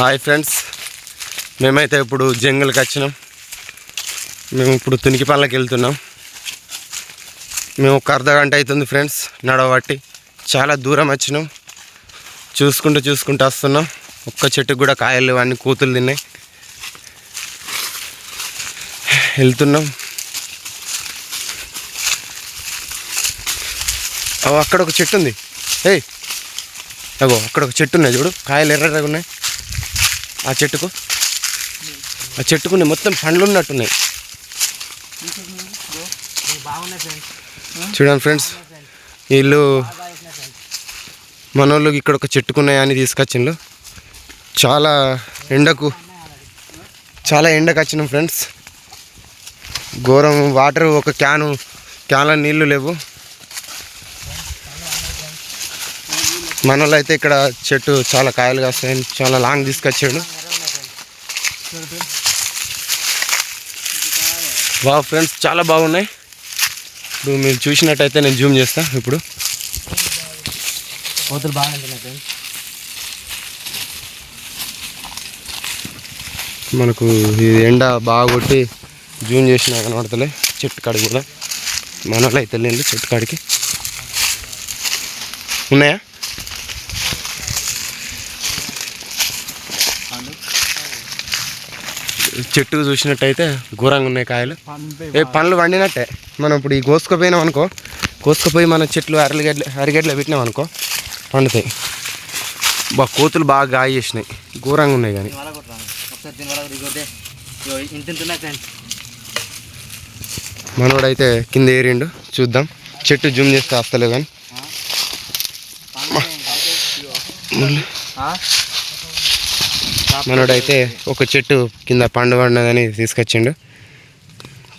Hi friends. మేమైతే ఇప్పుడు జంగల్కి వచ్చినాం. మేము ఇప్పుడు తునికి వెళ్తున్నాం. మేము ఒక అర్ధ గంట అవుతుంది ఫ్రెండ్స్ నడవబట్టి. చాలా దూరం వచ్చినాం. చూసుకుంటూ చూసుకుంటూ వస్తున్నాం. ఒక్క చెట్టుకు కూడా కాయలు అన్ని కూతులు తిన్నాయి. వెళ్తున్నాం. అవ అక్కడ ఒక చెట్టు ఉంది. ఏయ్ అగో అక్కడ ఒక చెట్టు ఉన్నాయి చూడు. కాయలు ఎర్రగా ఉన్నాయి. ఆ చెట్టుకు? ఆ చెట్టుకు మొత్తం పండ్లు ఉన్నట్టున్నాయి. చూడండి ఫ్రెండ్స్ వీళ్ళు మనోళ్ళు ఇక్కడ ఒక చెట్టుకున్నాయని అని తీసుకొచ్చిండ్రు చాలా ఎండకు చాలా ఎండకు వచ్చినాం ఫ్రెండ్స్. ఘోరం వాటర్ ఒక క్యాను క్యాన్లో నీళ్ళు లేవు. మనోళ్ళు అయితే ఇక్కడ చెట్టు చాలా కాయలు కాస్తాయని చాలా లాంగ్ తీసుకొచ్చాడు. వా ఫ్రెండ్స్ చాలా బాగున్నాయి. ఇప్పుడు మీరు చూసినట్టయితే నేను జూమ్ చేస్తా ఇప్పుడు. కోతులు బాగా ఉంటున్నాయి ఫ్రెండ్స్ మనకు ఇది ఎండ బాగా కొట్టి జూమ్ చేసినా కనబడతలే చెట్టు కాడికి కూడా. మన వాళ్ళు అయితే వెళ్ళిండు చెట్టు కాడికి. ఉన్నాయా? చెట్టు చూసినట్టయితే ఘోరంగా ఉన్నాయి కాయలు. ఏ పండ్లు వండినట్టే మనం ఇప్పుడు ఈ కోసుకుపోయినాం అనుకో కోసుకుపోయి మన చెట్లు అరలిగడ్ల అరిగడ్ల పెట్టినాం అనుకో పండుతాయి. బా కోతులు బాగా గాయ చేసినాయి. ఘోరంగా ఉన్నాయి కానీ. మనోడైతే కింద ఏరిండు చూద్దాం. చెట్టు జూమ్ చేస్తే వస్తలేవు కానీ. మనోడైతే ఒక చెట్టు కింద పండు పండదని తీసుకొచ్చిండు.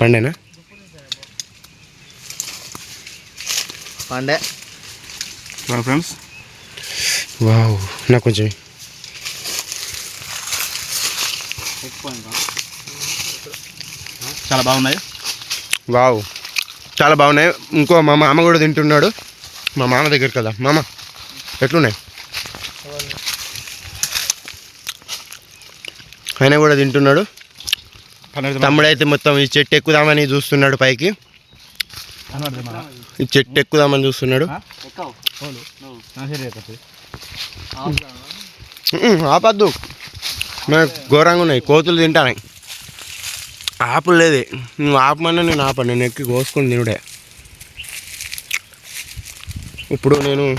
పండేనా? పండే. ఫ్రెండ్స్ వావ్ నాకు కొంచెం. చాలా బాగున్నాయి. వావ్ చాలా బాగున్నాయి. ఇంకో మా మామ కూడా తింటున్నాడు. మా మామ దగ్గర కదా. మామ ఎట్లున్నాయి? ఆయన కూడా తింటున్నాడు. తమ్ముడైతే మొత్తం ఈ చెట్టు ఎక్కుదామని చూస్తున్నాడు పైకి. ఈ చెట్టు ఎక్కుదామని చూస్తున్నాడు. ఆపద్దు. ఘోరంగా ఉన్నాయి. కోతులు తింటానాయి ఆపు లేదే. నువ్వు ఆపమన్నా నేను ఆపను. నేను ఎక్కి కోసుకొని తినుడే. ఇప్పుడు నేను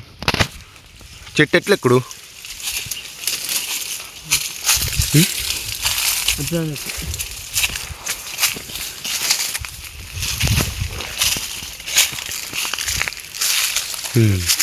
చెట్టు ちです。うん。